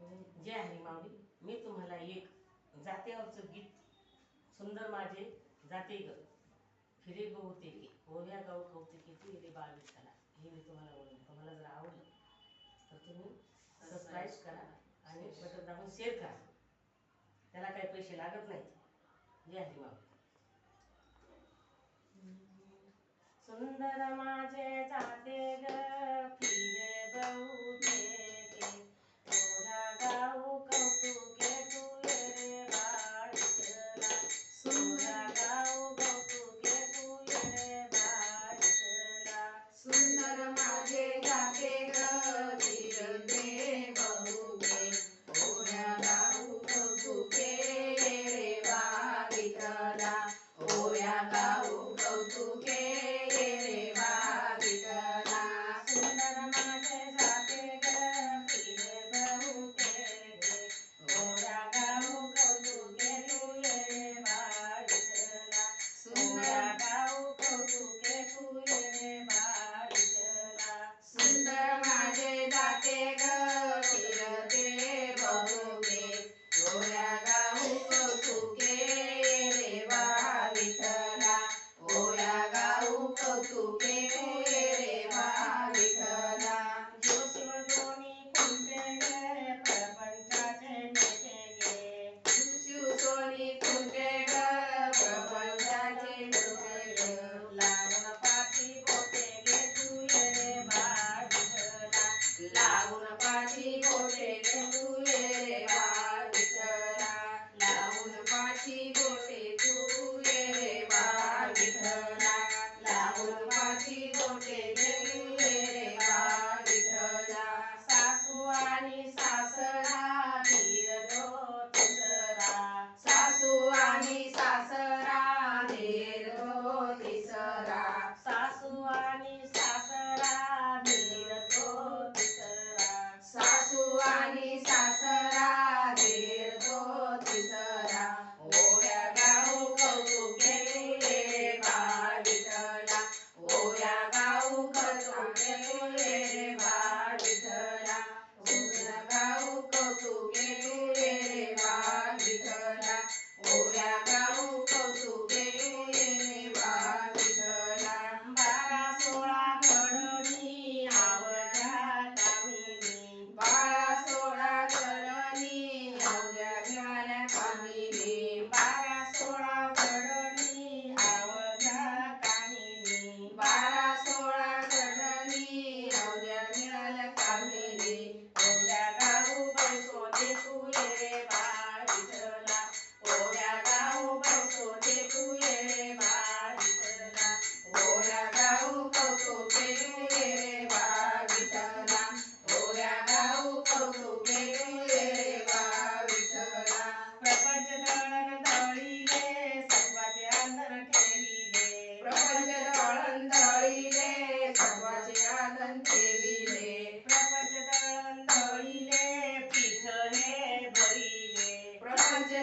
जय आहे माऊली मी तुम्हाला एक जात्यावरचं गीत सुंदर माझे जाते ग. फिरे गवते की ओव्या गाव कौतिकी तू येते बावीस विठाला हे मी तुम्हाला तुम्हाला जर आवडलं तर तुम्ही सबस्क्राईब करा आणि बटन दाखवून शेअर करा. त्याला काही पैसे लागत नाहीत. जय आहे माऊली. सुंदर माझे जाते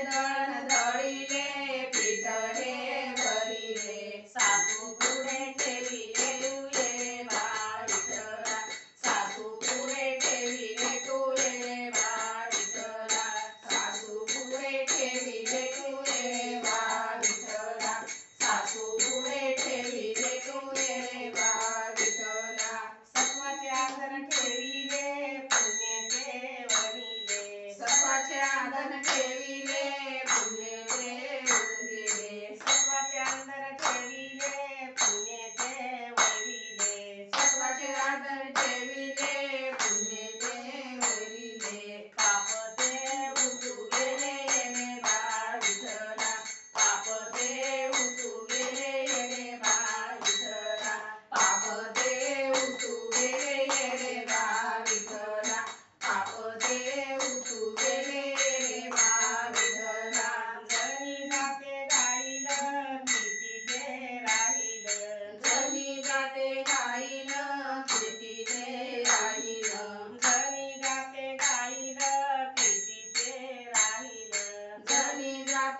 dar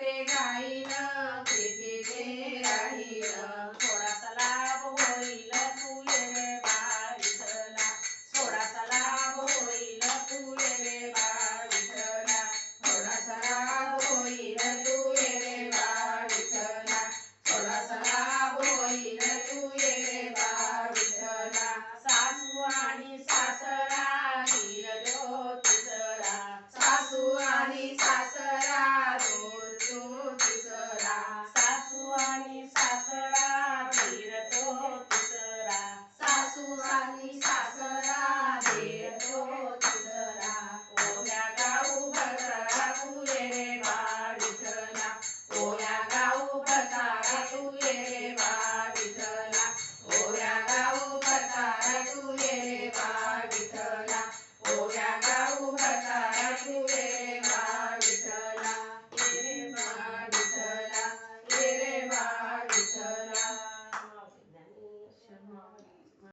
ಕತೆಗಳ